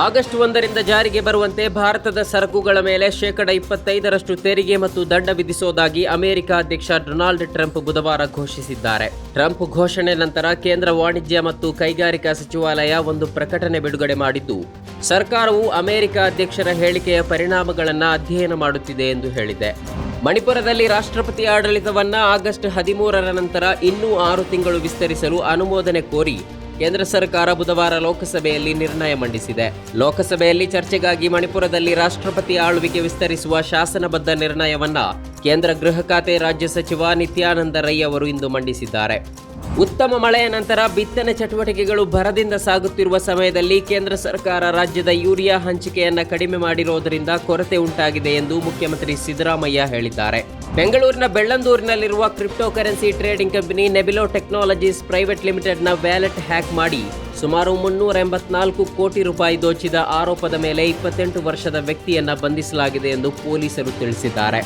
August ಒಂದರಿಂದ ಜಾರಿಗೆ ಬರುವಂತೆ ಭಾರತದ ಸರಕುಗಳ ಮೇಲೆ ಶೇಕಡ ಇಪ್ಪತ್ತೈದರಷ್ಟು ತೆರಿಗೆ ಮತ್ತು ದಂಡ ವಿಧಿಸೋದಾಗಿ ಅಮೆರಿಕ ಅಧ್ಯಕ್ಷ ಡೊನಾಲ್ಡ್ ಟ್ರಂಪ್ ಬುಧವಾರ ಘೋಷಿಸಿದ್ದಾರೆ. ಟ್ರಂಪ್ ಘೋಷಣೆ ನಂತರ ಕೇಂದ್ರ ವಾಣಿಜ್ಯ ಮತ್ತು ಕೈಗಾರಿಕಾ ಸಚಿವಾಲಯ ಒಂದು ಪ್ರಕಟಣೆ ಬಿಡುಗಡೆ ಮಾಡಿದ್ದು, ಸರ್ಕಾರವು ಅಮೆರಿಕ ಅಧ್ಯಕ್ಷರ ಹೇಳಿಕೆಯ ಪರಿಣಾಮಗಳನ್ನು ಅಧ್ಯಯನ ಮಾಡುತ್ತಿದೆ ಎಂದು ಹೇಳಿದೆ. ಮಣಿಪುರದಲ್ಲಿ ರಾಷ್ಟ್ರಪತಿ ಆಡಳಿತವನ್ನು ಆಗಸ್ಟ್ ಹದಿಮೂರರ ನಂತರ ಇನ್ನೂ ಆರು ತಿಂಗಳು ವಿಸ್ತರಿಸಲು ಅನುಮೋದನೆ ಕೋರಿ ಕೇಂದ್ರ ಸರ್ಕಾರ ಬುಧವಾರ ಲೋಕಸಭೆಯಲ್ಲಿ ನಿರ್ಣಯ ಮಂಡಿಸಿದೆ. ಲೋಕಸಭೆಯಲ್ಲಿ ಚರ್ಚೆಗಾಗಿ ಮಣಿಪುರದಲ್ಲಿ ರಾಷ್ಟ್ರಪತಿ ಆಳ್ವಿಕೆ ವಿಸ್ತರಿಸುವ ಶಾಸನಬದ್ಧ ನಿರ್ಣಯವನ್ನ ಕೇಂದ್ರ ಗೃಹ ಖಾತೆ ರಾಜ್ಯ ಸಚಿವ ನಿತ್ಯಾನಂದ ರೈ ಅವರು ಇಂದು ಮಂಡಿಸಿದ್ದಾರೆ. ಉತ್ತಮ ಮಳೆಯ ನಂತರ ಬಿತ್ತನೆ ಚಟುವಟಿಕೆಗಳು ಭರದಿಂದ ಸಾಗುತ್ತಿರುವ ಸಮಯದಲ್ಲಿ ಕೇಂದ್ರ ಸರ್ಕಾರ ರಾಜ್ಯದ ಯೂರಿಯಾ ಹಂಚಿಕೆಯನ್ನು ಕಡಿಮೆ ಮಾಡಿರುವುದರಿಂದ ಕೊರತೆ ಉಂಟಾಗಿದೆ ಎಂದು ಮುಖ್ಯಮಂತ್ರಿ ಸಿದ್ದರಾಮಯ್ಯ ಹೇಳಿದ್ದಾರೆ. ಬೆಂಗಳೂರಿನ ಬೆಳ್ಳಂದೂರಿನಲ್ಲಿರುವ crypto currency trading company Nebilo Technologies private ಲಿಮಿಟೆಡ್ನ ವ್ಯಾಲೆಟ್ ಹ್ಯಾಕ್ ಮಾಡಿ ಸುಮಾರು ಮುನ್ನೂರ ಎಂಬತ್ನಾಲ್ಕು ಕೋಟಿ ರೂಪಾಯಿ ದೋಚಿದ ಆರೋಪದ ಮೇಲೆ ಇಪ್ಪತ್ತೆಂಟು ವರ್ಷದ ವ್ಯಕ್ತಿಯನ್ನ ಬಂಧಿಸಲಾಗಿದೆ ಎಂದು ಪೊಲೀಸರು ತಿಳಿಸಿದ್ದಾರೆ.